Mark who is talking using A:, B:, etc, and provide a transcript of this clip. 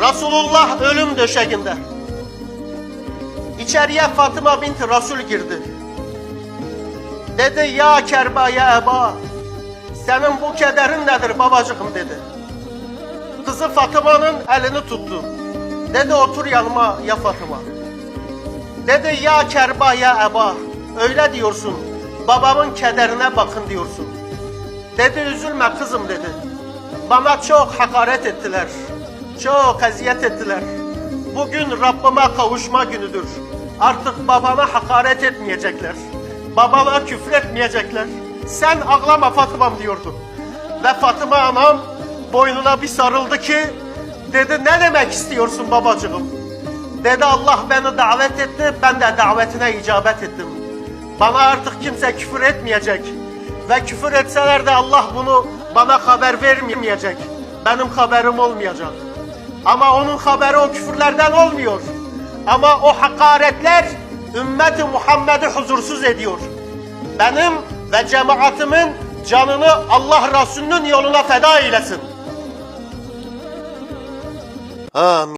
A: Resulullah ölüm döşeğinde. İçeriye Fatıma binti Resul girdi. Dedi ya Kerba ya Eba. Senin bu kederin nedir babacığım dedi. Kızı Fatıma'nın elini tuttu. Dedi otur yanıma ya Fatıma. Dedi ya Kerba ya Eba. Öyle diyorsun. Babamın kederine bakın diyorsun. Dedi üzülme kızım dedi. Bana çok hakaret ettiler. Çok eziyet ettiler. Bugün Rabbime kavuşma günüdür. Artık babana hakaret etmeyecekler. Babana küfür etmeyecekler. Sen ağlama Fatıma'm diyordu. Ve Fatıma anam boynuna bir sarıldı ki dedi ne demek istiyorsun babacığım? Dedi Allah beni davet etti, ben de davetine icabet ettim. Bana artık kimse küfür etmeyecek. Ve küfür etseler de Allah bunu bana haber vermeyecek. Benim haberim olmayacak. Ama onun haberi o küfürlerden olmuyor. Ama o hakaretler ümmeti Muhammed'i huzursuz ediyor. Benim ve cemaatimin canını Allah Resulü'nün yoluna feda eylesin. Amin.